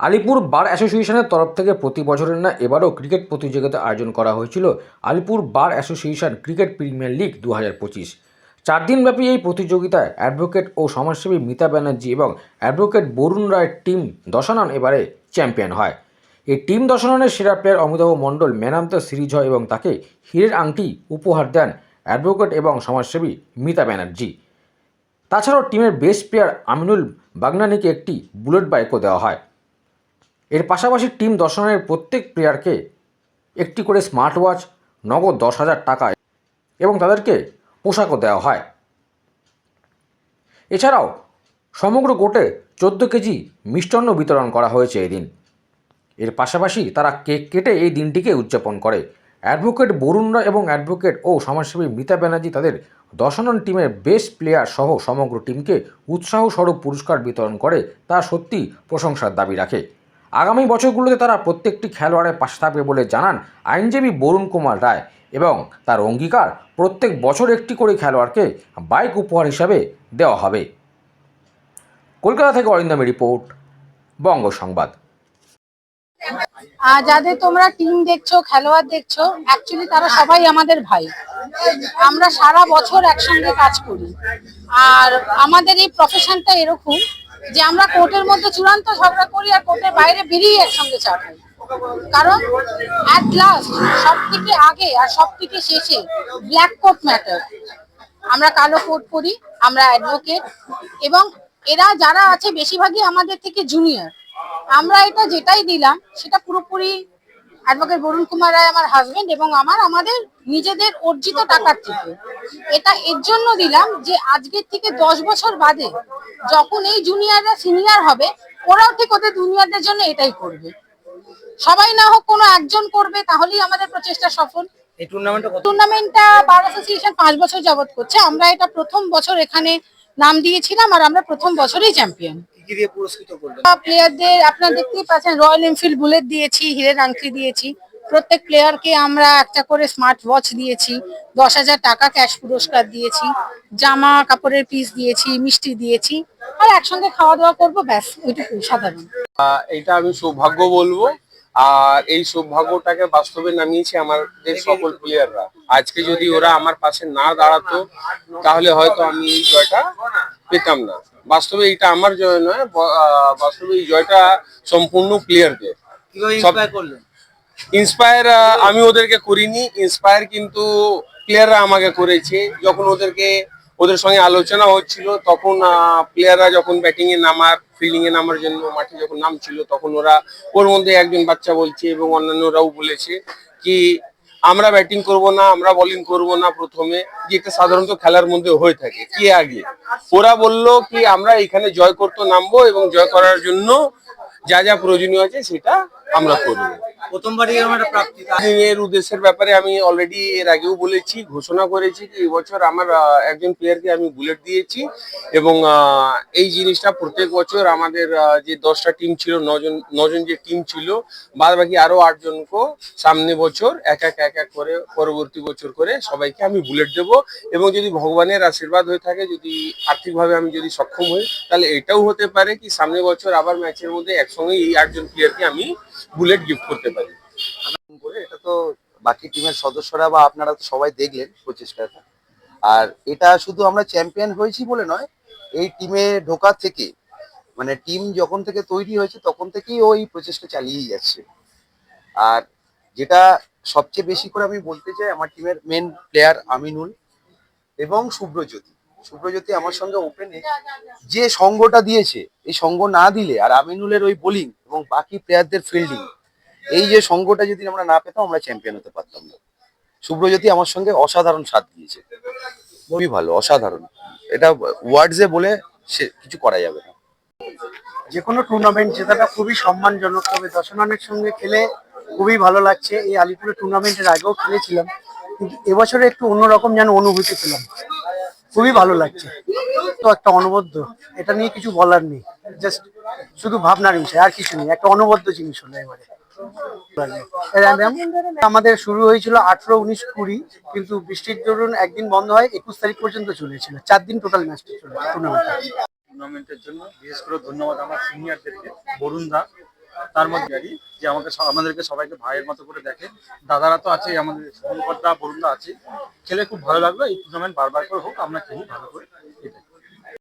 আলিপুর বার অ্যাসোসিয়েশনের তরফ থেকে প্রতি বছরের না এবারও ক্রিকেট প্রতিযোগিতা আয়োজন করা হয়েছিল Alipur bar association cricket premier league দু হাজার পঁচিশ। চার দিনব্যাপী এই প্রতিযোগিতায় অ্যাডভোকেট ও সমাজসেবী মিতা ব্যানার্জি এবং অ্যাডভোকেট বরুণ রায়ের টিম দশানন এবারে চ্যাম্পিয়ন হয়। এই টিম দশাননের সেরা player Amitabh Mondal man of the series হয় এবং তাকে হীরের আংটি উপহার দেন অ্যাডভোকেট এবং সমাজসেবী মিতা ব্যানার্জি। তাছাড়াও টিমের বেস্ট প্লেয়ার আমিনুল বাগনানিকে একটি বুলেট বাইকও দেওয়া হয়। এর পাশাপাশি টিম দর্শনের প্রত্যেক প্লেয়ারকে একটি করে স্মার্ট ওয়াচ নগদ দশ হাজার টাকা এবং তাদেরকে পোশাকও দেওয়া হয়। এছাড়াও সমগ্র কোর্টে চোদ্দ কেজি মিষ্টান্ন বিতরণ করা হয়েছে এদিন। এর পাশাপাশি তারা কেক কেটে এই দিনটিকে উদযাপন করে। অ্যাডভোকেট বরুণ রায় এবং অ্যাডভোকেট ও সমাজসেবী মিতা ব্যানার্জি তাদের দশনন টিমের বেস্ট প্লেয়ার সহ সমগ্র টিমকে উৎসাহস্বরূপ পুরস্কার বিতরণ করে তা সত্যি প্রশংসার দাবি রাখে। আগামী বছরগুলোতে তারা প্রত্যেকটি খেলোয়াড়ের পাশে থাকবে বলে জানান আইনজীবী বরুণ কুমার রায় এবং তার অঙ্গীকার প্রত্যেক বছর একটি করে খেলোয়াড়কে বাইক উপহার হিসাবে দেওয়া হবে। কলকাতা থেকে অরিন্দমী রিপোর্ট, বঙ্গ সংবাদ। যাদের তোমরা টিম দেখছ, খেলোয়াড় দেখছ অ্যাকচুয়ালি তারা সবাই আমাদের ভাই। আমরা সারা বছর একসঙ্গে কাজ করি। আর আমাদের এই প্রফেশনটা এরকম যে আমরা কোর্টের মধ্যে চূড়ান্ত ঝগড়া করি আর কোর্টের বাইরে বেরিয়ে একসঙ্গে চাপ কারণ অ্যাট লাস্ট সব থেকে আগে আর সব থেকে শেষে ব্ল্যাক কোর্ট ম্যাটার আমরা কালো কোর্ট করি, আমরা অ্যাডভোকেট এবং এরা যারা আছে বেশিরভাগই আমাদের থেকে জুনিয়র আমরা এটা যেটাই দিলাম, সেটা পুরোপুরি অ্যাডভোকেট বরুণ কুমার রায় আমার হাজবেন্ড এবং আমার আমাদের নিজেদের অর্জিত টাকার থেকে। এটা এর জন্য দিলাম যে আজকের থেকে দশ বছর বাদে যখন এই জুনিয়ররা সিনিয়র হবে ওরাও ঠিক ওদের জুনিয়রদের জন্য এটাই করবে। সবাই না হোক কোনো একজন করবে তাহলেই আমাদের প্রচেষ্টা সফল। এই টুর্নামেন্টে কত? টুর্নামেন্টটা বার অ্যাসোসিয়েশন পাঁচ বছর যাবত করছে। আমরা এটা প্রথম বছর এখানে নাম দিয়েছিলাম আর আমরা প্রথম বছরেই চ্যাম্পিয়ন কি দিয়ে পুরস্কৃত করলেন। প্লেয়ারদের আপনারা দেখতেই পাচ্ছেন রয়্যাল এনফিল্ড বুলেট দিয়েছি হিরের আংটি দিয়েছি। প্রত্যেক প্লেয়ারকে আমরা একটা করে স্মার্ট ওয়াচ দিয়েছি দশ হাজার টাকা ক্যাশ পুরস্কার দিয়েছি জামা কাপড়ের পিস দিয়েছি মিষ্টি দিয়েছি আর একসঙ্গে খাওয়া দাওয়া করব ব্যাস ওইটুকুই সাধারণ। এটা আমি সৌভাগ্য বলব আর এই সৌভাগ্যটাকে বাস্তবে নামিয়েছে আমাদের সকল প্লেয়াররা আজকে যদি ওরা আমার পাশে না দাঁড়াতো তাহলে হয়তো আমি এই জয়টা পেতাম না। বাস্তবে এটা আমার জয় নয় বাস্তবে এই জয়টা সম্পূর্ণ প্লেয়ারদের ইন্সপায়ার আমি ওদেরকে করিনি। ইন্সপায়ার কিন্তু প্লেয়াররা আমাকে করেছে। যখন ওদেরকে ওদের সঙ্গে আলোচনা হচ্ছিল তখন প্লেয়াররা যখন ব্যাটিং এ নামার ফিল্ডিং এ নামার জন্য মাঠে যখন নামছিল তখন ওরা ওর মধ্যে একজন বাচ্চা বলছে এবং অন্যান্যরাও বলেছে কি আমরা ব্যাটিং করব না, আমরা বোলিং করব না প্রথমে যেটা সাধারণত খেলার মধ্যে হয়ে থাকে, কে আগে? ওরা বলল কি, আমরা এখানে জয় করতে নামবো এবং জয় করার জন্য যা যা প্রয়োজনীয় আছে সেটা আমরা করব। প্রথমবারই একটা প্রাপ্তি এর উদ্দেশ্যের ব্যাপারে আমি অলরেডি এর আগেও বলেছি ঘোষণা করেছি যে এবছর আমার একজন প্লেয়ারকে আমি বুলেট দিয়েছি এবং এই জিনিসটা প্রত্যেক বছর আমাদের যে দশটা টিম ছিল নজন নজন যে টিম ছিল বাদ বাকি আরও আটজনকে সামনে বছর এক এক এক এক করে পরবর্তী বছর করে সবাইকে আমি বুলেট দেব এবং যদি ভগবানের আশীর্বাদ হয়ে থাকে যদি আর্থিকভাবে আমি যদি সক্ষম হই তাহলে এটাও হতে পারে কি সামনে বছর আবার ম্যাচের মধ্যে একসঙ্গে এই আটজন প্লেয়ারকে আমি বুলেট গিফট করতে পারি। এটা তো বাকি টিমের সদস্যরা বা আপনারা সবাই দেখলেন প্রচেষ্টাটা। আর এটা শুধু আমরা চ্যাম্পিয়ন হয়েছি বলে নয়, এই টিমে ঢোকা থেকে মানে টিম যখন থেকে তৈরি হয়েছে তখন থেকেই ওই প্রচেষ্টা চালিয়েই যাচ্ছে। আর যেটা সবচেয়ে বেশি করে আমি বলতে চাই, আমার টিমের মেন প্লেয়ার আমিনুল এবং শুভ্রজ্যোতি শুভ্রজ্যোতি আমার সঙ্গে ওপেনে যে সঙ্গটা দিয়েছে, এই সঙ্গ না দিলে, আর আমিনুলের ওই বোলিং এবং বাকি প্লেয়ারদের ফিল্ডিং এই যে সঙ্গটা যদি আমরা না পেতাম, আমরা চ্যাম্পিয়ন হতে পারতাম না। শুভ্রজ্যোতি আমার সঙ্গে অসাধারণ সাথ দিয়েছে। খুবই ভালো, অসাধারণ। এটা ওয়ার্ডসে বলে সে কিছু করা যাবে না। যে কোনো টুর্নামেন্ট জেতাটা খুবই সম্মানজনক, তবে দশনানের সঙ্গে খেলে খুবই ভালো লাগছে। এই আলিপুরের টুর্নামেন্টের আগেও খেলেছিলাম, কিন্তু এবছরে একটু অন্যরকম যেন অনুভূতি পেলাম। খুবই ভালো লাগছে। তো একটা অনবদ্য, এটা নিয়ে কিছু বলার নেই। জাস্ট শুধু ভাবনার বিষয়, আর কিছু নেই, একটা অনবদ্য জিনিস হলো এবারে। আমাদের শুরু হয়েছিল আঠারো উনিশ কুড়ি, কিন্তু বৃষ্টির দরুন একদিন বন্ধ হয়, একুশ তারিখ পর্যন্ত চলেছিল। চার দিন টোটাল ম্যাচটা টুর্নামেন্টটা টুর্নামেন্টের জন্য বিশেষ করে ধন্যবাদ আমার সিনিয়রদেরকে বরুণ দা। তার মধ্যে জানি যে আমাকে আমাদেরকে সবাইকে ভাইয়ের মতো করে দেখে। দাদারা তো আছে আমাদের শুভঙ্করদা আছে খেলে খুব ভালো লাগল, এই টুর্নামেন্ট বারবার করে হোক, আমরা খেলি ভালো করে।